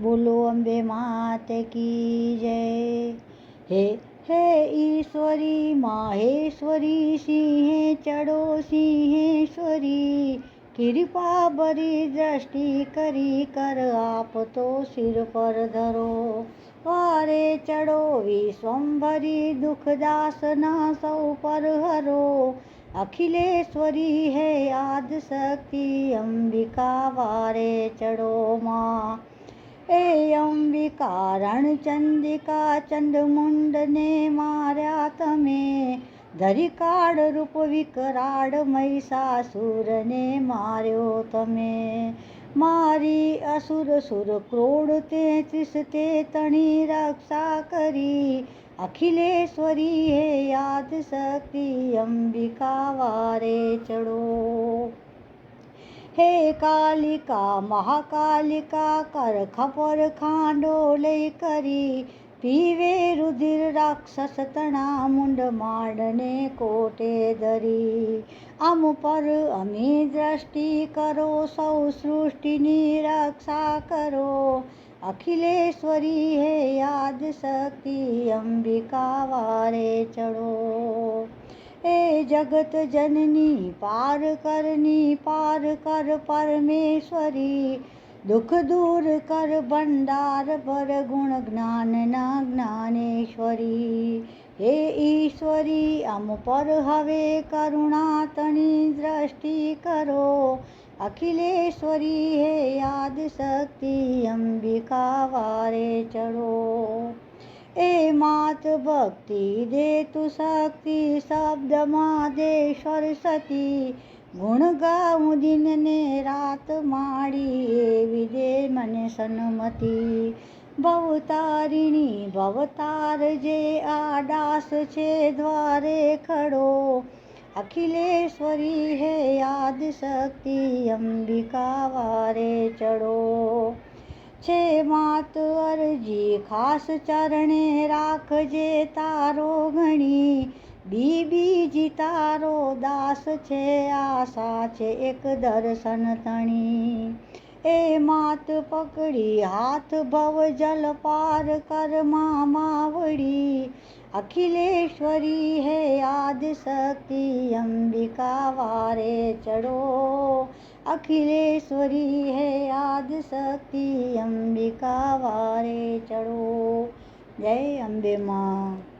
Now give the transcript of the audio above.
बोलो अम्बे मात की जय। हे हे ईश्वरी, माहेश्वरी, सिंह, चढ़ो, सिंहेश्वरी, कृपा बड़ी दृष्टि करी कर आप तो सिर पर धरो। वारे चढ़ो विश्वम्भरी दुखदासना सौ पर हरो। अखिलेश्वरी है आदि शक्ति, अंबिका बारे चढ़ो माँ। એ અંબિકા રણચંદિકા ચંદમુંડને માર્યા તમે ધરી કાળ રૂપ વિકરાળ મહિષાસુરને માર્યો તમે મારી અસુર સુર ક્રોડ તેત્રીસ તે તણી રક્ષા કરી અખિલેશ્વરી હે યાદ શક્તિ અંબિકા વારે ચડો हे कालिका, महाकालिका कर खपर खांडोले करी, पीवे रुधिर राक्षस तणा मुंड मांडने कोटे दरी अम पर अमी दृष्टि करो, सौ सृष्टि रक्षा करो। अखिलेश्वरी है याद शक्ति अंबिका वारे चढ़ो। जगत जननी पार करनी, पार कर परमेश्वरी। दुख दूर कर भंडार पर गुण ज्ञान न ज्ञानेश्वरी। हे ईश्वरी, अम पर हवे करुणा, तनी दृष्टि करो। अखिलेश्वरी, हे याद शक्ति अंबिका वारे चढ़ो। એ માત ભક્તિ દે તું શક્તિ શબ્દમાં દે સરસ્વતી ગુણ ગાઉં દિનને રાત માડી, એવી દે મને સન્મતી. ભવતારિણી, ભવતાર જે આડાસ છે દ્વારે ખડો. અખિલેશ્વરી હે યાદ શક્તિ, અંબિકા વારે ચડો. છે માત અરજી. ખાસ ચરણે રાખજે તારો ગણી. બીબીજી તારો દાસ છે, આશા છે એક દર્શન તણી. એ માત પકડી, હાથ ભવ જલ પાર કર માવડી અખિલેશ્વરી હે આદ શક્તિ, અંબિકા વારે ચડો. अखिलेश्वरी है आदिशक्ति अंबिका वारे चढ़ो। जय अम्बे माँ।